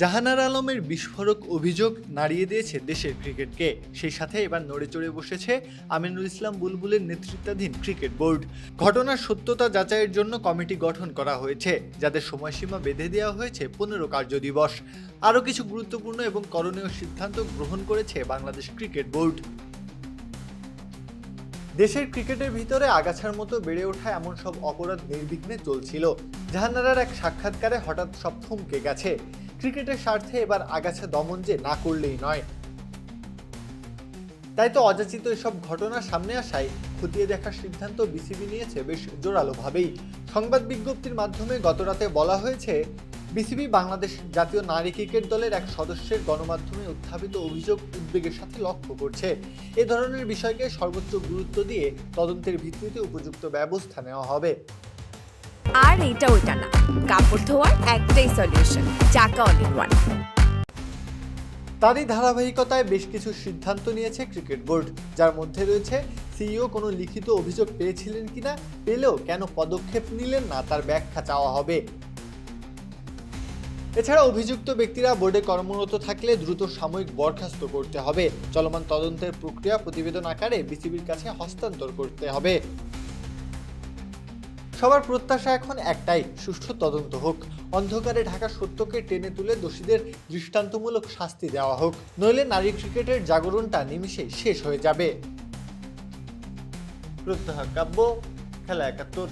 জাহানার আলমের বিস্ফোরক অভিযোগ নাড়িয়ে দিয়েছে দেশের ক্রিকেটকে। সেই সাথে এবার নড়ে চড়ে বসেছে আমিনুল ইসলাম বুলবুলের নেতৃত্বাধীন ক্রিকেট বোর্ড। ঘটনার সত্যতা যাচাইয়ের জন্য কমিটি গঠন করা হয়েছে, যাদের সময়সীমা বেঁধে দেওয়া হয়েছে পনেরো কার্যদিবস আরও কিছু গুরুত্বপূর্ণ এবং করণীয় সিদ্ধান্ত গ্রহণ করেছে বাংলাদেশ ক্রিকেট বোর্ড। দেশের ক্রিকেটের ভিতরে আগাছার মতো বেড়ে ওঠা এমন সব অপরাধ নির্বিঘ্নে চলছিল। জাহানারার এক সাক্ষাৎকারে হঠাৎ সব থমকে গেছে। ক্রিকেটের স্বার্থে এবার আগাছা দমন যে না করলেই নয়। তাই তো অযাচিত এসব ঘটনা সামনে আসায় খতিয়ে দেখার সিদ্ধান্ত বিসিবি নিয়েছে বেশ জোরালোভাবেই। সংবাদ বিজ্ঞপ্তির মাধ্যমে গতরাতে বলা হয়েছে, বিসিবি বাংলাদেশ জাতীয় নারী ক্রিকেট দলের এক সদস্যের গণমাধ্যমে উত্থাপিত অভিযোগ উদ্বেগের সাথে লক্ষ্য করছে। এ ধরনের বিষয়কে সর্বোচ্চ গুরুত্ব দিয়ে তদন্তের ভিত্তিতে উপযুক্ত ব্যবস্থা নেওয়া হবে। আর এটা ওইটা না। কাপড় ধোয়ার একটাই সলিউশন চাকা অল ইন ওয়ান তারই ধারাবাহিকতায় বেশ কিছু সিদ্ধান্ত নিয়েছে ক্রিকেট বোর্ড, যার মধ্যে রয়েছে, সিইও কোনো লিখিত অভিযোগ পেয়েছিলেন কিনা, পেলেও কেন পদক্ষেপ নিলেন না, তার ব্যাখ্যা চাওয়া হবে। এছাড়া অভিযুক্ত ব্যক্তিরা বোর্ডে কর্মরত থাকলে দ্রুত সাময়িক বরখাস্ত করতে হবে। চলমান তদন্তের প্রক্রিয়া প্রতিবেদন আকারে বিসিবির কাছে হস্তান্তর করতে হবে। সবার প্রত্যাশা এখন একটাই, সুষ্ঠু তদন্ত হোক। অন্ধকারে ঢাকা সত্যকে টেনে তুলে দোষীদের দৃষ্টান্তমূলক শাস্তি দেওয়া হোক। নইলে নারী ক্রিকেটের জাগরণটা নিমিশে শেষ হয়ে যাবে। প্রত্যাহার কাব্য, খেলা একাত্তর।